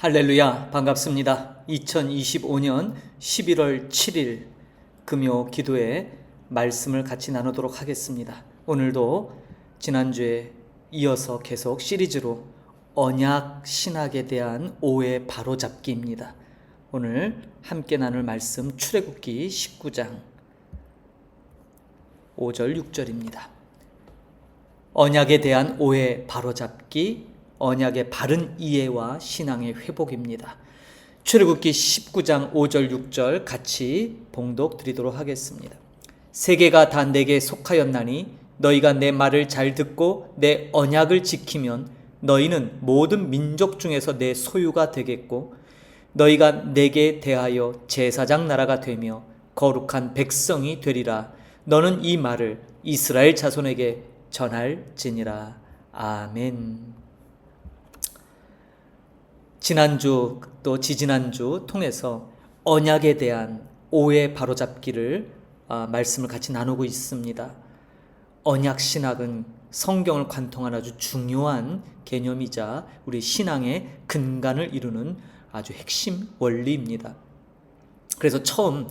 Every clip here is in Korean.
할렐루야 반갑습니다. 2025년 11월 7일 금요 기도회 말씀을 같이 나누도록 하겠습니다. 오늘도 지난주에 이어서 계속 시리즈로 언약 신학에 대한 오해 바로잡기입니다. 오늘 함께 나눌 말씀 출애굽기 19장 5절 6절입니다. 언약에 대한 오해 바로잡기 언약의 바른 이해와 신앙의 회복입니다. 출애굽기 19장 5절 6절 같이 봉독 드리도록 하겠습니다. 세계가 다 내게 속하였나니 너희가 내 말을 잘 듣고 내 언약을 지키면 너희는 모든 민족 중에서 내 소유가 되겠고 너희가 내게 대하여 제사장 나라가 되며 거룩한 백성이 되리라. 너는 이 말을 이스라엘 자손에게 전할지니라. 아멘. 지난주 또 지지난주 통해서 언약에 대한 오해 바로잡기를 아, 말씀을 같이 나누고 있습니다. 언약 신학은 성경을 관통한 아주 중요한 개념이자 우리 신앙의 근간을 이루는 아주 핵심 원리입니다. 그래서 처음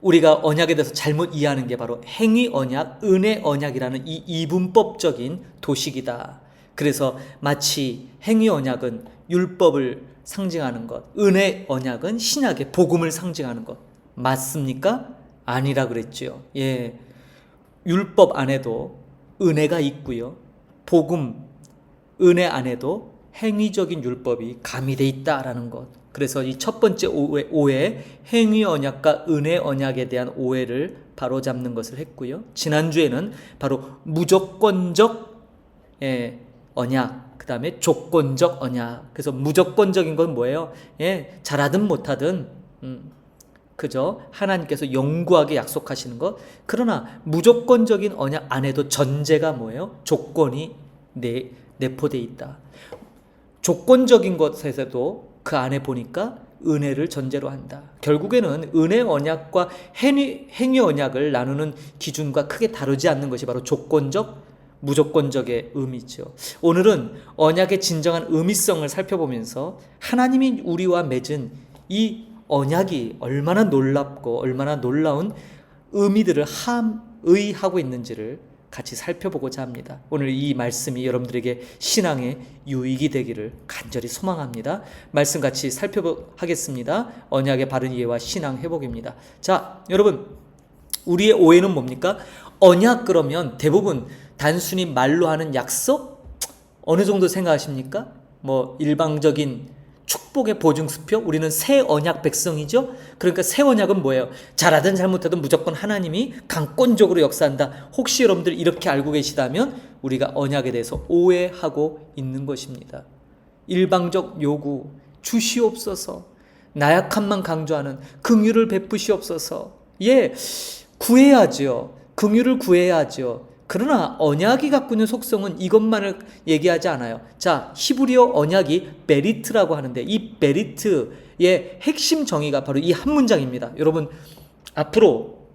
우리가 언약에 대해서 잘못 이해하는 게 바로 행위 언약, 은혜 언약이라는 이 이분법적인 도식이다. 그래서 마치 행위 언약은 율법을 상징하는 것, 은혜 언약은 신약의 복음을 상징하는 것. 맞습니까? 아니라 그랬지요. 예. 율법 안에도 은혜가 있고요. 복음, 은혜 안에도 행위적인 율법이 가미돼 있다라는 것. 그래서 이 첫 번째 오해, 오해, 행위 언약과 은혜 언약에 대한 오해를 바로 잡는 것을 했고요. 지난주에는 바로 무조건적 예, 언약, 그 다음에 조건적 언약. 그래서 무조건적인 건 뭐예요? 예, 잘하든 못하든, 음, 그저 하나님께서 영구하게 약속하시는 것. 그러나 무조건적인 언약 안에도 전제가 뭐예요? 조건이 내, 내포돼 있다. 조건적인 것에서도 그 안에 보니까 은혜를 전제로 한다. 결국에는 은혜 언약과 행위, 행위 언약을 나누는 기준과 크게 다르지 않는 것이 바로 조건적, 무조건적의 의미죠. 오늘은 언약의 진정한 의미성을 살펴보면서 하나님이 우리와 맺은 이 언약이 얼마나 놀랍고 얼마나 놀라운 의미들을 함의하고 있는지를 같이 살펴보고자 합니다. 오늘 이 말씀이 여러분들에게 신앙의 유익이 되기를 간절히 소망합니다. 말씀 같이 살펴보겠습니다. 언약의 바른 이해와 신앙 회복입니다. 자, 여러분, 우리의 오해는 뭡니까? 언약 그러면 대부분 단순히 말로 하는 약속? 어느 정도 생각하십니까? 뭐 일방적인 축복의 보증수표? 우리는 새 언약 백성이죠? 그러니까 새 언약은 뭐예요? 잘하든 잘못하든 무조건 하나님이 강권적으로 역사한다. 혹시 여러분들 이렇게 알고 계시다면 우리가 언약에 대해서 오해하고 있는 것입니다. 일방적 요구, 주시옵소서, 나약함만 강조하는 긍휼을 베푸시옵소서. 예, 구해야죠. 긍휼을 구해야죠. 그러나 언약이 갖고 있는 속성은 이것만을 얘기하지 않아요. 자, 히브리어 언약이 베리트라고 하는데 이 베리트의 핵심 정의가 바로 이 한 문장입니다. 여러분 앞으로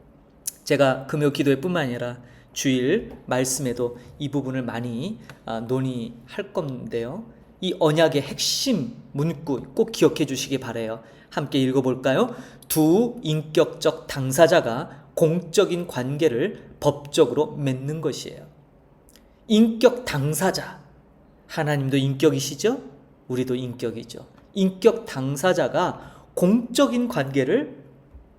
제가 금요 기도회 뿐만 아니라 주일 말씀에도 이 부분을 많이 아, 논의할 건데요. 이 언약의 핵심 문구 꼭 기억해 주시기 바래요. 함께 읽어 볼까요? 두 인격적 당사자가 공적인 관계를 법적으로 맺는 것이에요. 인격 당사자. 하나님도 인격이시죠? 우리도 인격이죠. 인격 당사자가 공적인 관계를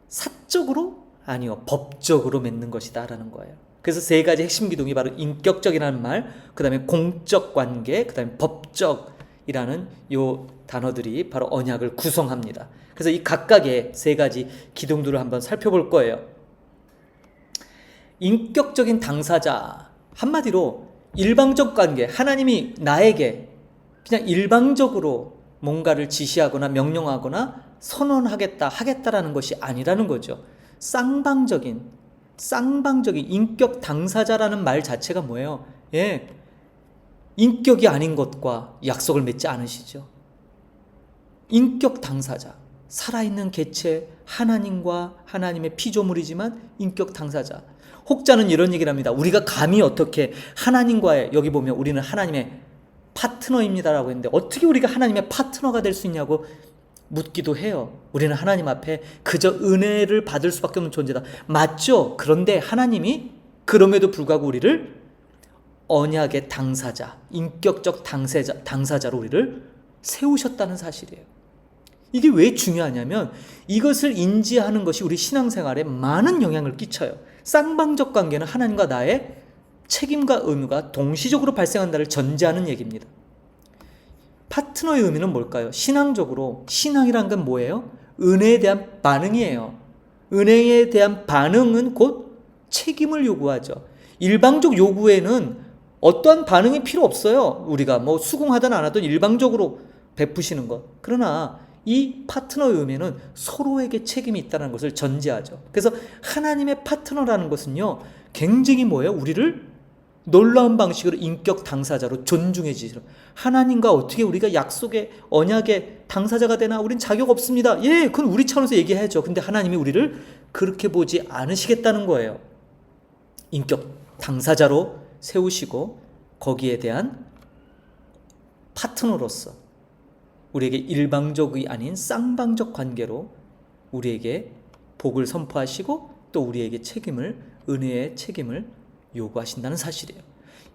사적으로 아니요 법적으로 맺는 것이다라는 거예요. 그래서 세 가지 핵심 기둥이 바로 인격적이라는 말, 그 다음에 공적 관계, 그 다음에 법적이라는 요 단어들이 바로 언약을 구성합니다. 그래서 이 각각의 세 가지 기둥들을 한번 살펴볼 거예요. 인격적인 당사자 한마디로 일방적 관계 하나님이 나에게 그냥 일방적으로 뭔가를 지시하거나 명령하거나 선언하겠다 하겠다라는 것이 아니라는 거죠. 쌍방적인 쌍방적인 인격 당사자라는 말 자체가 뭐예요? 예. 인격이 아닌 것과 약속을 맺지 않으시죠. 인격 당사자. 살아있는 개체 하나님과 하나님의 피조물이지만 인격 당사자. 혹자는 이런 얘기를 합니다. 우리가 감히 어떻게 하나님과의 여기 보면 우리는 하나님의 파트너입니다라고 했는데 어떻게 우리가 하나님의 파트너가 될 수 있냐고 묻기도 해요. 우리는 하나님 앞에 그저 은혜를 받을 수밖에 없는 존재다. 맞죠? 그런데 하나님이 그럼에도 불구하고 우리를 언약의 당사자, 인격적 당사자, 당사자로 우리를 세우셨다는 사실이에요. 이게 왜 중요하냐면 이것을 인지하는 것이 우리 신앙생활에 많은 영향을 끼쳐요. 쌍방적 관계는 하나님과 나의 책임과 의무가 동시적으로 발생한다를 전제하는 얘기입니다. 파트너의 의미는 뭘까요? 신앙적으로 신앙이란 건 뭐예요? 은혜에 대한 반응이에요. 은혜에 대한 반응은 곧 책임을 요구하죠. 일방적 요구에는 어떠한 반응이 필요 없어요. 우리가 뭐 수긍하든 안 하든 일방적으로 베푸시는 것. 그러나 이 파트너의 의미는 서로에게 책임이 있다는 것을 전제하죠. 그래서 하나님의 파트너라는 것은요, 굉장히 뭐예요? 우리를 놀라운 방식으로 인격 당사자로 존중해 주시는 하나님과 어떻게 우리가 약속의 언약의 당사자가 되나 우린 자격 없습니다. 예, 그건 우리 차원에서 얘기해야죠. 근데 하나님이 우리를 그렇게 보지 않으시겠다는 거예요. 인격 당사자로 세우시고 거기에 대한 파트너로서 우리에게 일방적이 아닌 쌍방적 관계로 우리에게 복을 선포하시고 또 우리에게 책임을 은혜의 책임을 요구하신다는 사실이에요.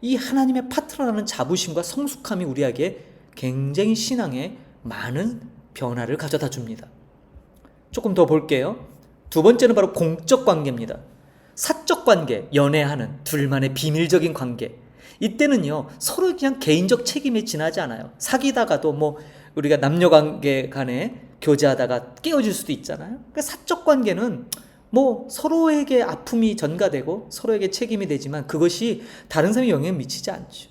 이 하나님의 파트너라는 자부심과 성숙함이 우리에게 굉장히 신앙에 많은 변화를 가져다 줍니다. 조금 더 볼게요. 두 번째는 바로 공적 관계입니다. 사적 관계, 연애하는 둘만의 비밀적인 관계. 이때는요, 서로 그냥 개인적 책임에 지나지 않아요. 사귀다가도 뭐, 우리가 남녀 관계 간에 교제하다가 깨어질 수도 있잖아요. 그러니까 사적 관계는 뭐 서로에게 아픔이 전가되고 서로에게 책임이 되지만 그것이 다른 사람에 영향을 미치지 않죠.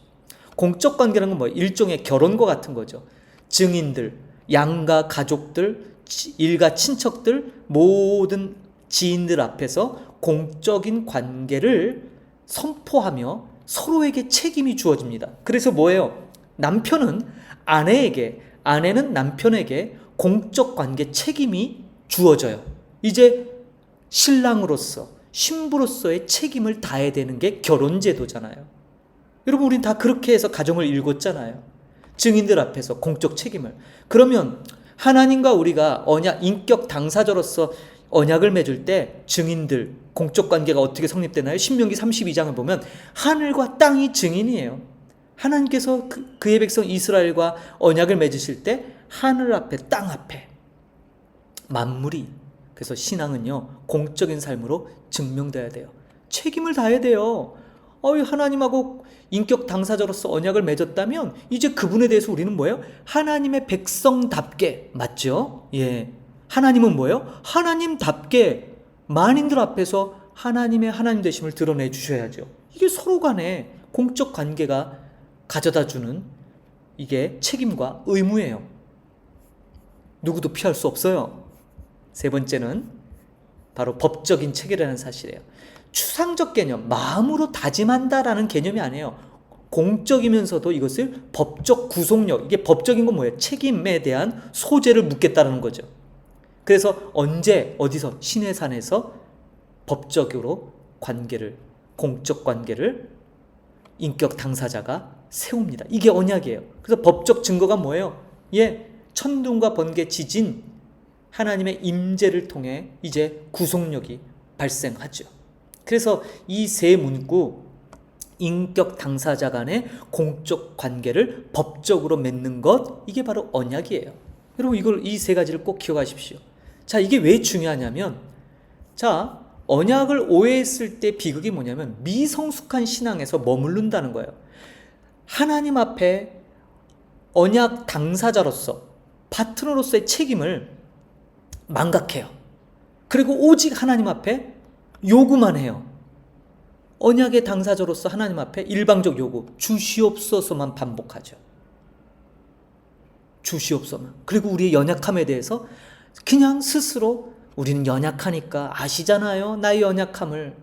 공적 관계라는 건 뭐 일종의 결혼과 같은 거죠. 증인들, 양가 가족들, 일가 친척들 모든 지인들 앞에서 공적인 관계를 선포하며 서로에게 책임이 주어집니다. 그래서 뭐예요? 남편은 아내에게, 아내는 남편에게 공적 관계 책임이 주어져요. 이제 신랑으로서, 신부로서의 책임을 다해야 되는 게 결혼제도잖아요. 여러분, 우린 다 그렇게 해서 가정을 일궜잖아요. 증인들 앞에서 공적 책임을. 그러면 하나님과 우리가 언약, 인격 당사자로서 언약을 맺을 때 증인들, 공적 관계가 어떻게 성립되나요? 신명기 32장을 보면 하늘과 땅이 증인이에요. 하나님께서 그, 그의 백성 이스라엘과 언약을 맺으실 때 하늘 앞에 땅 앞에 만물이 그래서 신앙은요 공적인 삶으로 증명돼야 돼요. 책임을 다해야 돼요. 어이 하나님하고 인격 당사자로서 언약을 맺었다면 이제 그분에 대해서 우리는 뭐예요? 하나님의 백성답게 맞죠? 예. 하나님은 뭐예요? 하나님답게 만인들 앞에서 하나님의 하나님 되심을 드러내 주셔야죠. 이게 서로 간에 공적 관계가 가져다 주는 이게 책임과 의무예요. 누구도 피할 수 없어요. 세 번째는 바로 법적인 체계라는 사실이에요. 추상적 개념, 마음으로 다짐한다라는 개념이 아니에요. 공적이면서도 이것을 법적 구속력, 이게 법적인 건 뭐예요? 책임에 대한 소재를 묻겠다는 거죠. 그래서 언제, 어디서, 신해산에서 법적으로 관계를, 공적 관계를 인격 당사자가 세웁니다. 이게 언약이에요. 그래서 법적 증거가 뭐예요? 예, 천둥과 번개, 지진, 하나님의 임재를 통해 이제 구속력이 발생하죠. 그래서 이 세 문구 인격 당사자 간의 공적 관계를 법적으로 맺는 것 이게 바로 언약이에요. 여러분 이걸 이 세 가지를 꼭 기억하십시오. 자, 이게 왜 중요하냐면 자, 언약을 오해했을 때 비극이 뭐냐면 미성숙한 신앙에서 머무른다는 거예요. 하나님 앞에 언약 당사자로서 파트너로서의 책임을 망각해요. 그리고 오직 하나님 앞에 요구만 해요. 언약의 당사자로서 하나님 앞에 일방적 요구, 주시옵소서만 반복하죠. 주시옵소만. 그리고 우리의 연약함에 대해서 그냥 스스로 우리는 연약하니까 아시잖아요. 나의 연약함을.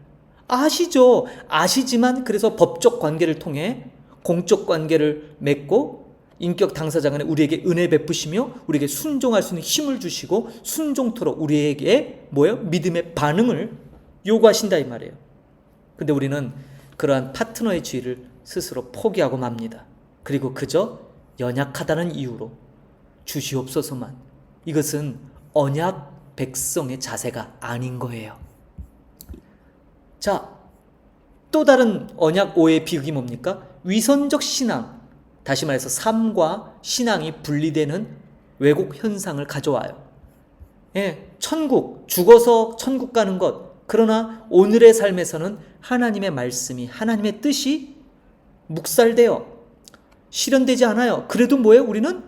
아시죠. 아시지만 그래서 법적 관계를 통해 공적 관계를 맺고 인격 당사자 간에 우리에게 은혜 베푸시며 우리에게 순종할 수 있는 힘을 주시고 순종토록 우리에게 뭐예요? 믿음의 반응을 요구하신다 이 말이에요. 근데 우리는 그러한 파트너의 지위를 스스로 포기하고 맙니다. 그리고 그저 연약하다는 이유로 주시옵소서만 이것은 언약 백성의 자세가 아닌 거예요. 자, 또 다른 언약 오해의 비극이 뭡니까? 위선적 신앙, 다시 말해서 삶과 신앙이 분리되는 왜곡 현상을 가져와요. 예, 천국, 죽어서 천국 가는 것. 그러나 오늘의 삶에서는 하나님의 말씀이, 하나님의 뜻이 묵살되어 실현되지 않아요. 그래도 뭐예요? 우리는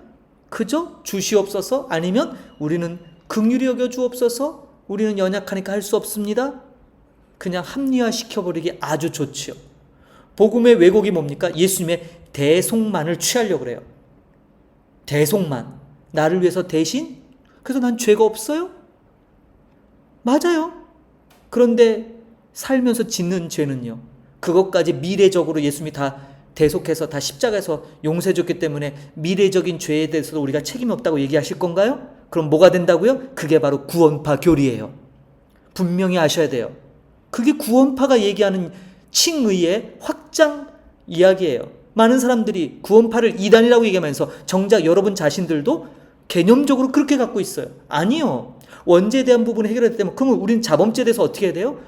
그저 주시옵소서 아니면 우리는 긍휼히 여겨 주옵소서 우리는 연약하니까 할 수 없습니다. 그냥 합리화 시켜버리기 아주 좋지요. 복음의 왜곡이 뭡니까? 예수님의 대속만을 취하려고 그래요. 대속만. 나를 위해서 대신? 그래서 난 죄가 없어요? 맞아요. 그런데 살면서 짓는 죄는요. 그것까지 미래적으로 예수님이 다 대속해서 다 십자가에서 용서해줬기 때문에 미래적인 죄에 대해서도 우리가 책임이 없다고 얘기하실 건가요? 그럼 뭐가 된다고요? 그게 바로 구원파 교리예요. 분명히 아셔야 돼요. 그게 구원파가 얘기하는 칭의의 확장 이야기예요. 많은 사람들이 구원파를 이단이라고 얘기하면서 정작 여러분 자신들도 개념적으로 그렇게 갖고 있어요. 아니요. 원죄에 대한 부분을 해결해야 되면 그러면 우리는 자범죄에 대해서 어떻게 해야 돼요?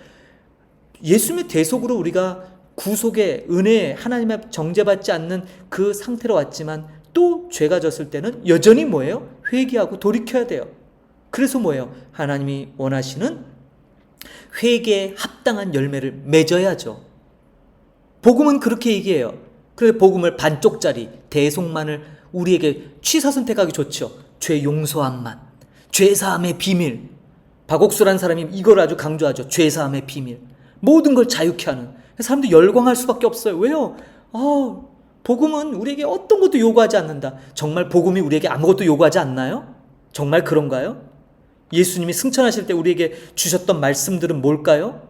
예수님의 대속으로 우리가 구속의 은혜 하나님의 정죄받지 않는 그 상태로 왔지만 또 죄가 졌을 때는 여전히 뭐예요? 회개하고 돌이켜야 돼요. 그래서 뭐예요? 하나님이 원하시는 회개에 합당한 열매를 맺어야죠. 복음은 그렇게 얘기해요. 그래 복음을 반쪽짜리 대속만을 우리에게 취사 선택하기 좋죠. 죄 용서함만, 죄 사함의 비밀. 박옥수란 사람이 이걸 아주 강조하죠. 죄 사함의 비밀. 모든 걸 자유케 하는. 사람들이 열광할 수밖에 없어요. 왜요? 아, 복음은 우리에게 어떤 것도 요구하지 않는다. 정말 복음이 우리에게 아무것도 요구하지 않나요? 정말 그런가요? 예수님이 승천하실 때 우리에게 주셨던 말씀들은 뭘까요?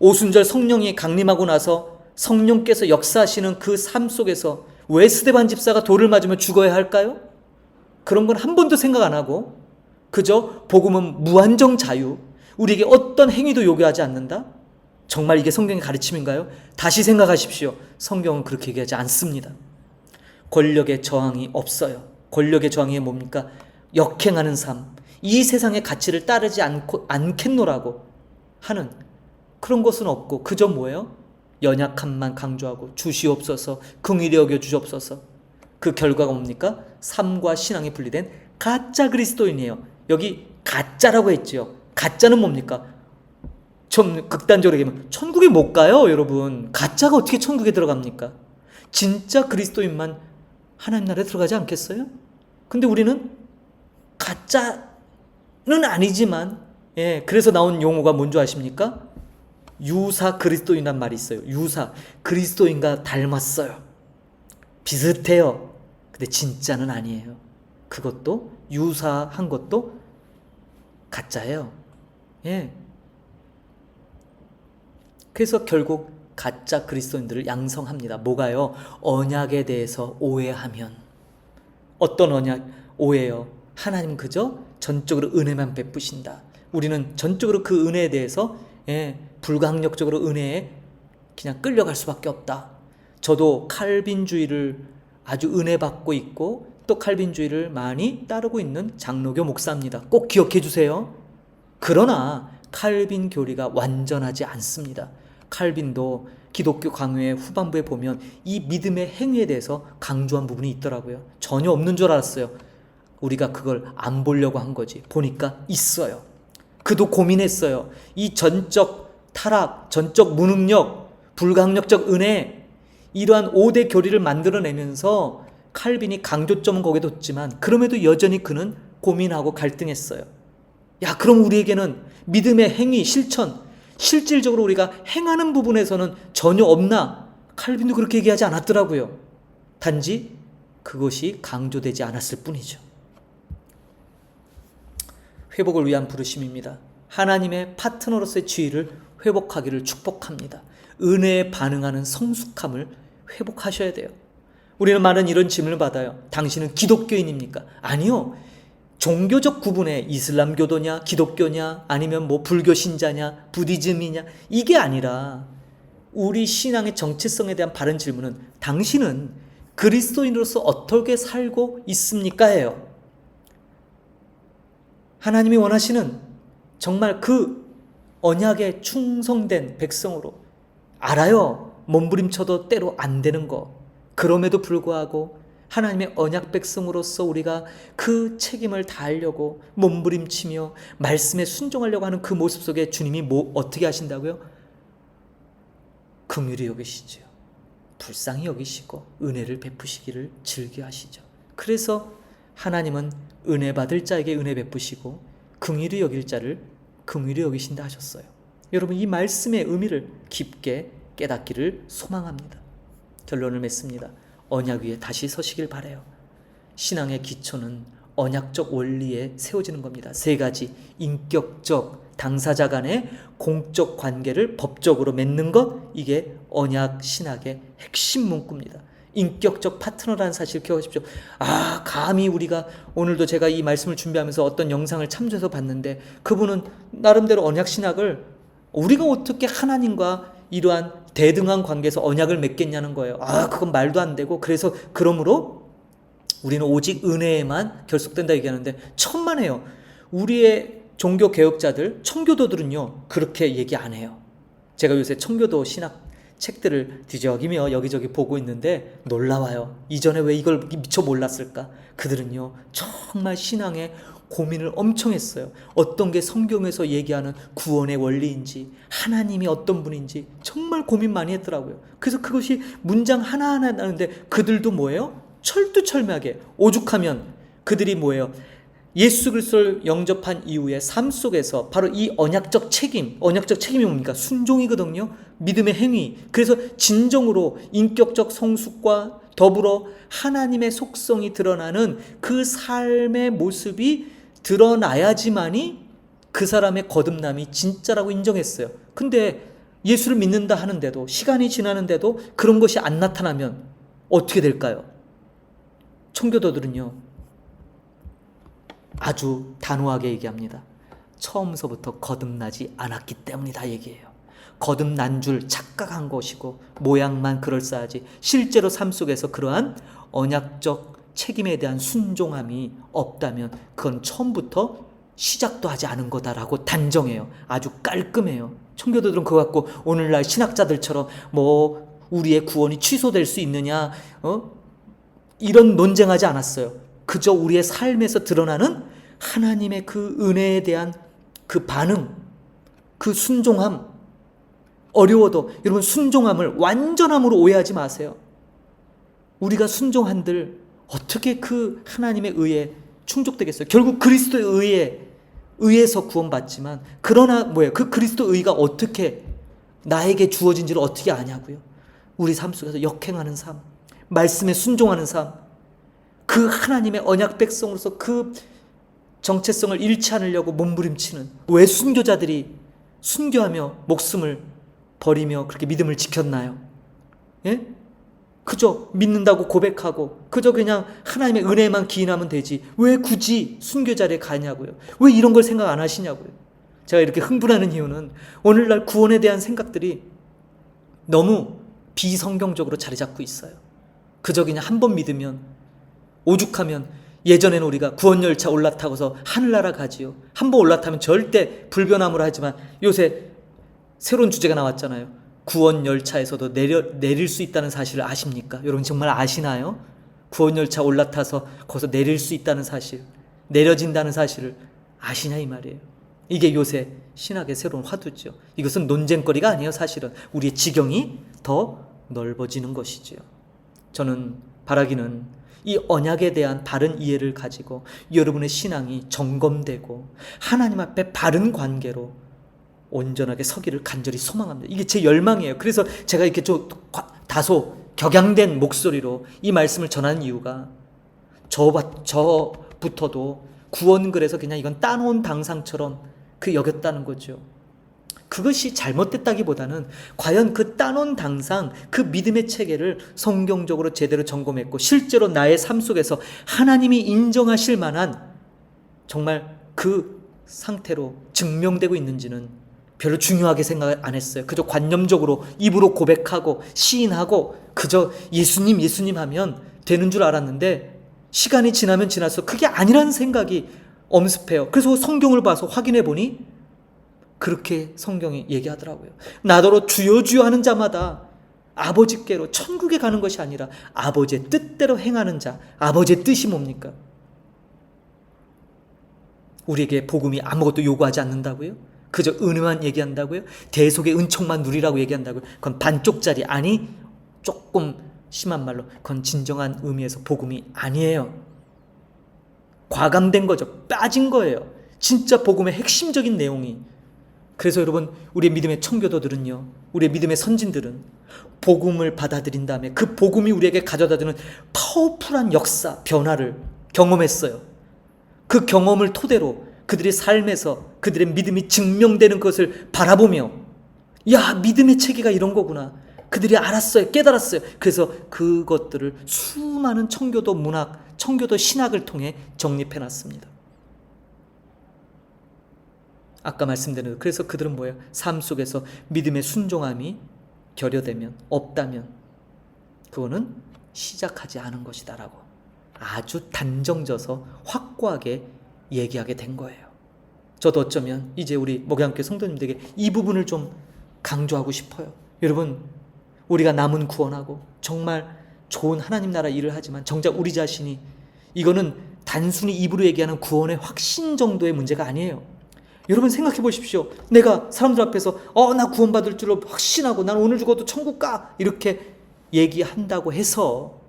오순절 성령이 강림하고 나서 성령께서 역사하시는 그 삶 속에서 왜 스데반 집사가 돌을 맞으며 죽어야 할까요? 그런 건 한 번도 생각 안 하고 그저 복음은 무한정 자유, 우리에게 어떤 행위도 요구하지 않는다? 정말 이게 성경의 가르침인가요? 다시 생각하십시오. 성경은 그렇게 얘기하지 않습니다. 권력의 저항이 없어요. 권력의 저항이 뭡니까? 역행하는 삶. 이 세상의 가치를 따르지 않고, 않겠노라고 하는 그런 것은 없고 그저 뭐예요? 연약함만 강조하고 주시옵소서, 긍휼히 여겨 주옵소서. 그 결과가 뭡니까? 삶과 신앙이 분리된 가짜 그리스도인이에요. 여기 가짜라고 했지요. 가짜는 뭡니까? 좀 극단적으로 얘기하면 천국에 못 가요, 여러분. 가짜가 어떻게 천국에 들어갑니까? 진짜 그리스도인만 하나님 나라에 들어가지 않겠어요? 근데 우리는 가짜는 아니지만 예, 그래서 나온 용어가 뭔지 아십니까? 유사 그리스도인란 말이 있어요. 유사 그리스도인과 닮았어요. 비슷해요. 근데 진짜는 아니에요. 그것도 유사한 것도 가짜예요. 예. 그래서 결국 가짜 그리스도인들을 양성합니다. 뭐가요? 언약에 대해서 오해하면 어떤 언약 오해요? 하나님 그저 전적으로 은혜만 베푸신다. 우리는 전적으로 그 은혜에 대해서 예, 불강력적으로 은혜에 그냥 끌려갈 수밖에 없다. 저도 칼빈주의를 아주 은혜 받고 있고 또 칼빈주의를 많이 따르고 있는 장로교 목사입니다. 꼭 기억해 주세요. 그러나 칼빈 교리가 완전하지 않습니다. 칼빈도 기독교 강요의 후반부에 보면 이 믿음의 행위에 대해서 강조한 부분이 있더라고요. 전혀 없는 줄 알았어요. 우리가 그걸 안 보려고 한 거지. 보니까 있어요. 그도 고민했어요. 이 전적 타락, 전적 무능력, 불강력적 은혜, 이러한 5대 교리를 만들어내면서 칼빈이 강조점은 거기에 뒀지만 그럼에도 여전히 그는 고민하고 갈등했어요. 야, 그럼 우리에게는 믿음의 행위, 실천, 실질적으로 우리가 행하는 부분에서는 전혀 없나? 칼빈도 그렇게 얘기하지 않았더라고요. 단지 그것이 강조되지 않았을 뿐이죠. 회복을 위한 부르심입니다. 하나님의 파트너로서의 지위를 회복하기를 축복합니다. 은혜에 반응하는 성숙함을 회복하셔야 돼요. 우리는 많은 이런 질문을 받아요. 당신은 기독교인입니까? 아니요. 종교적 구분에 이슬람교도냐, 기독교냐, 아니면 뭐 불교 신자냐, 부디즘이냐, 이게 아니라 우리 신앙의 정체성에 대한 바른 질문은 당신은 그리스도인으로서 어떻게 살고 있습니까? 예요. 하나님이 원하시는 정말 그 언약에 충성된 백성으로 알아요. 몸부림쳐도 때로 안 되는 거. 그럼에도 불구하고 하나님의 언약 백성으로서 우리가 그 책임을 다하려고 몸부림치며 말씀에 순종하려고 하는 그 모습 속에 주님이 뭐 어떻게 하신다고요? 긍휼히 여기시죠. 불쌍히 여기시고 은혜를 베푸시기를 즐겨 하시죠. 그래서 하나님은 은혜 받을 자에게 은혜 베푸시고 긍휼히 여길 자를 긍휼히 여기신다 하셨어요. 여러분 이 말씀의 의미를 깊게 깨닫기를 소망합니다. 결론을 맺습니다. 언약 위에 다시 서시길 바래요. 신앙의 기초는 언약적 원리에 세워지는 겁니다. 세 가지 인격적 당사자 간의 공적 관계를 법적으로 맺는 것 이게 언약 신학의 핵심 문구입니다. 인격적 파트너라는 사실 기억하십시오. 아, 감히 우리가 오늘도 제가 이 말씀을 준비하면서 어떤 영상을 참조해서 봤는데 그분은 나름대로 언약 신학을 우리가 어떻게 하나님과 이러한 대등한 관계에서 언약을 맺겠냐는 거예요. 아, 그건 말도 안 되고 그래서 그러므로 우리는 오직 은혜에만 결속된다 얘기하는데 천만에요. 우리의 종교 개혁자들, 청교도들은요 그렇게 얘기 안 해요. 제가 요새 청교도 신학 책들을 뒤적이며 여기저기 보고 있는데 놀라워요. 이전에 왜 이걸 미처 몰랐을까? 그들은요 정말 신앙에 고민을 엄청 했어요. 어떤 게 성경에서 얘기하는 구원의 원리인지, 하나님이 어떤 분인지 정말 고민 많이 했더라고요. 그래서 그것이 문장 하나하나 나는데 그들도 뭐예요? 철두철미하게 오죽하면 그들이 뭐예요? 예수 그리스도를 영접한 이후에 삶 속에서 바로 이 언약적 책임, 언약적 책임이 뭡니까? 순종이거든요. 믿음의 행위. 그래서 진정으로 인격적 성숙과 더불어 하나님의 속성이 드러나는 그 삶의 모습이 드러나야지만이 그 사람의 거듭남이 진짜라고 인정했어요. 근데 예수를 믿는다 하는데도 시간이 지나는데도 그런 것이 안 나타나면 어떻게 될까요? 청교도들은요. 아주 단호하게 얘기합니다. 처음서부터 거듭나지 않았기 때문이다 얘기해요. 거듭난 줄 착각한 것이고 모양만 그럴싸하지 실제로 삶 속에서 그러한 언약적 책임에 대한 순종함이 없다면 그건 처음부터 시작도 하지 않은 거다라고 단정해요. 아주 깔끔해요. 청교도들은 그거 갖고 오늘날 신학자들처럼 뭐 우리의 구원이 취소될 수 있느냐, 어? 이런 논쟁하지 않았어요. 그저 우리의 삶에서 드러나는 하나님의 그 은혜에 대한 그 반응, 그 순종함, 어려워도 여러분 순종함을 완전함으로 오해하지 마세요. 우리가 순종한들 어떻게 그 하나님의 의에 충족되겠어요? 결국 그리스도의 의에 의에서 구원받지만 그러나 뭐예요? 그 그리스도 의가 어떻게 나에게 주어진지를 어떻게 아냐고요? 우리 삶 속에서 역행하는 삶, 말씀에 순종하는 삶, 그 하나님의 언약 백성으로서 그 정체성을 잃지 않으려고 몸부림치는 왜 순교자들이 순교하며 목숨을 버리며 그렇게 믿음을 지켰나요? 예? 그저 믿는다고 고백하고 그저 그냥 하나님의 은혜만 기인하면 되지 왜 굳이 순교 자리에 가냐고요 왜 이런 걸 생각 안 하시냐고요 제가 이렇게 흥분하는 이유는 오늘날 구원에 대한 생각들이 너무 비성경적으로 자리 잡고 있어요 그저 그냥 한 번 믿으면 오죽하면 예전에는 우리가 구원 열차 올라타고서 하늘나라 가지요 한 번 올라타면 절대 불변함으로 하지만 요새 새로운 주제가 나왔잖아요 구원 열차에서도 내려, 내릴 수 있다는 사실을 아십니까? 여러분 정말 아시나요? 구원 열차 올라타서 거기서 내릴 수 있다는 사실, 내려진다는 사실을 아시냐 이 말이에요. 이게 요새 신학의 새로운 화두죠. 이것은 논쟁거리가 아니에요, 사실은. 우리의 지경이 더 넓어지는 것이지요. 저는 바라기는 이 언약에 대한 바른 이해를 가지고 여러분의 신앙이 점검되고 하나님 앞에 바른 관계로 온전하게 서기를 간절히 소망합니다. 이게 제 열망이에요. 그래서 제가 이렇게 좀 다소 격양된 목소리로 이 말씀을 전하는 이유가 저, 저부터도 구원글에서 그냥 이건 따놓은 당상처럼 그 여겼다는 거죠. 그것이 잘못됐다기보다는 과연 그 따놓은 당상 그 믿음의 체계를 성경적으로 제대로 점검했고 실제로 나의 삶 속에서 하나님이 인정하실 만한 정말 그 상태로 증명되고 있는지는 별로 중요하게 생각 안 했어요. 그저 관념적으로 입으로 고백하고 시인하고 그저 예수님 예수님 하면 되는 줄 알았는데 시간이 지나면 지날수록 그게 아니라는 생각이 엄습해요. 그래서 성경을 봐서 확인해 보니 그렇게 성경이 얘기하더라고요. 나더러 주여 주여 하는 자마다 아버지께로 천국에 가는 것이 아니라 아버지의 뜻대로 행하는 자. 아버지의 뜻이 뭡니까? 우리에게 복음이 아무것도 요구하지 않는다고요? 그저 은혜만 얘기한다고요? 대속의 은총만 누리라고 얘기한다고요? 그건 반쪽짜리 아니 조금 심한 말로 그건 진정한 의미에서 복음이 아니에요. 과감된 거죠. 빠진 거예요. 진짜 복음의 핵심적인 내용이. 그래서 여러분, 우리의 믿음의 청교도들은요, 우리의 믿음의 선진들은 복음을 받아들인 다음에 그 복음이 우리에게 가져다 주는 파워풀한 역사, 변화를 경험했어요. 그 경험을 토대로 그들의 삶에서 그들의 믿음이 증명되는 것을 바라보며, 야, 믿음의 체계가 이런 거구나. 그들이 알았어요. 깨달았어요. 그래서 그것들을 수많은 청교도 문학, 청교도 신학을 통해 정립해 놨습니다. 아까 말씀드린 그래서 그들은 뭐예요? 삶 속에서 믿음의 순종함이 결여되면 없다면 그거는 시작하지 않은 것이다라고 아주 단정져서 확고하게 얘기하게 된 거예요. 저도 어쩌면 이제 우리 목양교 성도님들에게 이 부분을 좀 강조하고 싶어요. 여러분 우리가 남은 구원하고 정말 좋은 하나님 나라 일을 하지만 정작 우리 자신이 이거는 단순히 입으로 얘기하는 구원의 확신 정도의 문제가 아니에요. 여러분 생각해 보십시오. 내가 사람들 앞에서 어 나 구원받을 줄로 확신하고 난 오늘 죽어도 천국 가 이렇게 얘기한다고 해서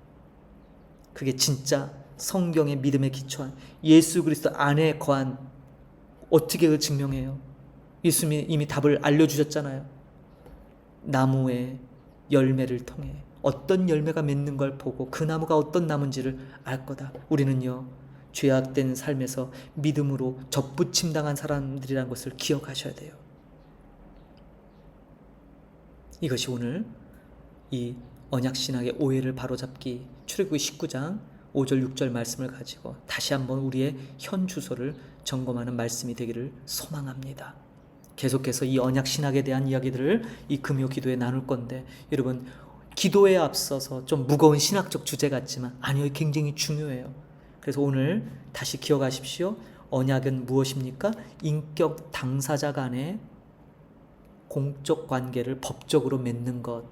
그게 진짜 성경의 믿음에 기초한 예수 그리스도 안에 거한 어떻게 그 증명해요? 예수님이 이미 답을 알려주셨잖아요. 나무의 열매를 통해 어떤 열매가 맺는 걸 보고 그 나무가 어떤 나무인지를 알 거다. 우리는요, 죄악된 삶에서 믿음으로 접붙임 당한 사람들이라는 것을 기억하셔야 돼요. 이것이 오늘 이 언약 신학의 오해를 바로잡기 출애굽기 19장 5절 6절 말씀을 가지고 다시 한번 우리의 현 주소를 점검하는 말씀이 되기를 소망합니다. 계속해서 이 언약 신학에 대한 이야기들을 이 금요 기도에 나눌 건데 여러분 기도에 앞서서 좀 무거운 신학적 주제 같지만 아니요 굉장히 중요해요. 그래서 오늘 다시 기억하십시오. 언약은 무엇입니까? 인격 당사자 간의 공적 관계를 법적으로 맺는 것.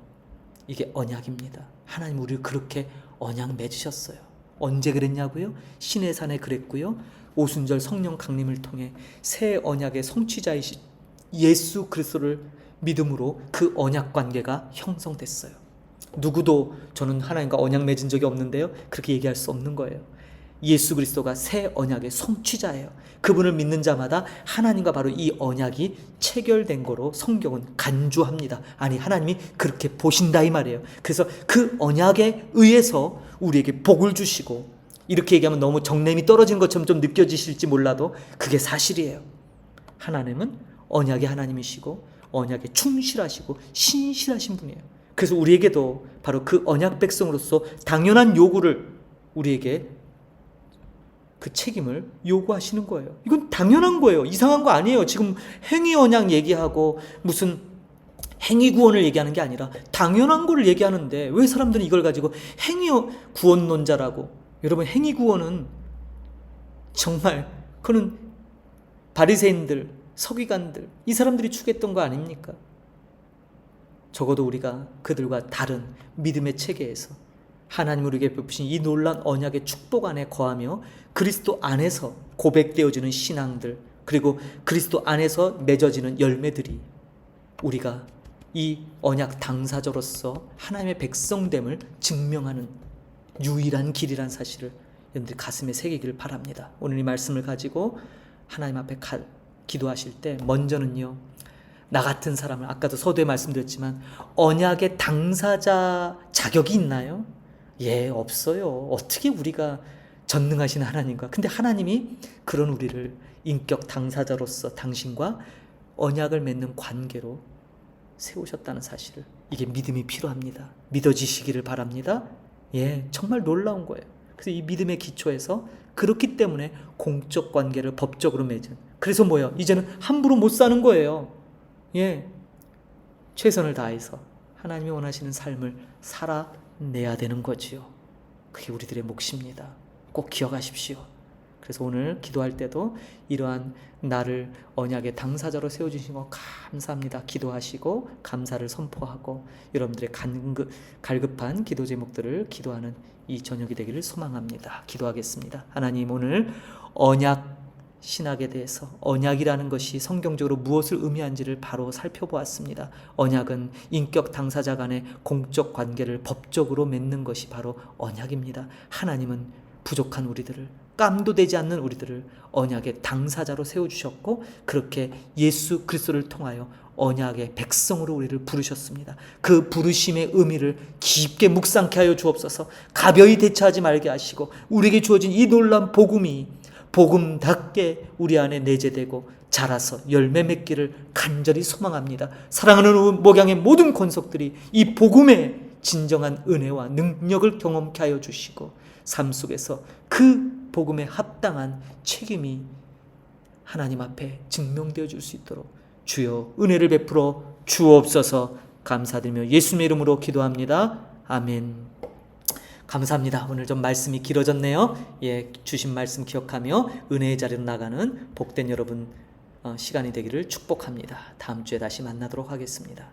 이게 언약입니다. 하나님 우리를 그렇게 언약 맺으셨어요. 언제 그랬냐고요? 신의 산에 그랬고요. 오순절 성령 강림을 통해 새 언약의 성취자이신 예수 그리스도를 믿음으로 그 언약 관계가 형성됐어요. 누구도 저는 하나님과 언약 맺은 적이 없는데요. 그렇게 얘기할 수 없는 거예요. 예수 그리스도가 새 언약의 성취자예요. 그분을 믿는 자마다 하나님과 바로 이 언약이 체결된 거로 성경은 간주합니다. 아니 하나님이 그렇게 보신다 이 말이에요. 그래서 그 언약에 의해서 우리에게 복을 주시고 이렇게 얘기하면 너무 정냄이 떨어진 것처럼 좀 느껴지실지 몰라도 그게 사실이에요. 하나님은 언약의 하나님이시고 언약에 충실하시고 신실하신 분이에요. 그래서 우리에게도 바로 그 언약 백성으로서 당연한 요구를 우리에게 그 책임을 요구하시는 거예요. 이건 당연한 거예요. 이상한 거 아니에요. 지금 행위 언약 얘기하고 무슨 행위 구원을 얘기하는 게 아니라 당연한 걸 얘기하는데 왜 사람들은 이걸 가지고 행위 구원론자라고 여러분 행위 구원은 정말 그는 바리새인들, 서기관들 이 사람들이 추구했던 거 아닙니까? 적어도 우리가 그들과 다른 믿음의 체계에서 하나님 우리에게 베푸신 이 놀란 언약의 축복 안에 거하며 그리스도 안에서 고백되어지는 신앙들 그리고 그리스도 안에서 맺어지는 열매들이 우리가 이 언약 당사자로서 하나님의 백성됨을 증명하는 유일한 길이란 사실을 여러분들 가슴에 새기기를 바랍니다. 오늘 이 말씀을 가지고 하나님 앞에 가, 기도하실 때 먼저는요. 나 같은 사람을 아까도 서두에 말씀드렸지만 언약의 당사자 자격이 있나요? 예, 없어요. 어떻게 우리가 전능하신 하나님과 근데 하나님이 그런 우리를 인격 당사자로서 당신과 언약을 맺는 관계로 세우셨다는 사실을 이게 믿음이 필요합니다. 믿어지시기를 바랍니다. 예, 정말 놀라운 거예요. 그래서 이 믿음의 기초에서 그렇기 때문에 공적 관계를 법적으로 맺은. 그래서 뭐예요? 이제는 함부로 못 사는 거예요. 예, 최선을 다해서 하나님이 원하시는 삶을 살아 내야 되는 거지요. 그게 우리들의 몫입니다. 꼭 기억하십시오. 그래서 오늘 기도할 때도 이러한 나를 언약의 당사자로 세워주신 거 감사합니다. 기도하시고 감사를 선포하고 여러분들의 간급, 갈급한 기도 제목들을 기도하는 이 저녁이 되기를 소망합니다. 기도하겠습니다. 하나님 오늘 언약 신학에 대해서 언약이라는 것이 성경적으로 무엇을 의미한지를 바로 살펴보았습니다. 언약은 인격 당사자 간의 공적 관계를 법적으로 맺는 것이 바로 언약입니다. 하나님은 부족한 우리들을 깜도 되지 않는 우리들을 언약의 당사자로 세워 주셨고 그렇게 예수 그리스도를 통하여 언약의 백성으로 우리를 부르셨습니다. 그 부르심의 의미를 깊게 묵상케 하여 주옵소서. 가벼이 대처하지 말게 하시고 우리에게 주어진 이 놀라운 복음이 복음답게 우리 안에 내재되고 자라서 열매 맺기를 간절히 소망합니다. 사랑하는 목양의 모든 권속들이 이 복음의 진정한 은혜와 능력을 경험케 하여 주시고 삶 속에서 그 복음에 합당한 책임이 하나님 앞에 증명되어 줄 수 있도록 주여 은혜를 베풀어 주옵소서 감사드리며 예수님의 이름으로 기도합니다. 아멘. 감사합니다. 오늘 좀 말씀이 길어졌네요. 예, 주신 말씀 기억하며 은혜의 자리로 나가는 복된 여러분 어, 시간이 되기를 축복합니다. 다음 주에 다시 만나도록 하겠습니다.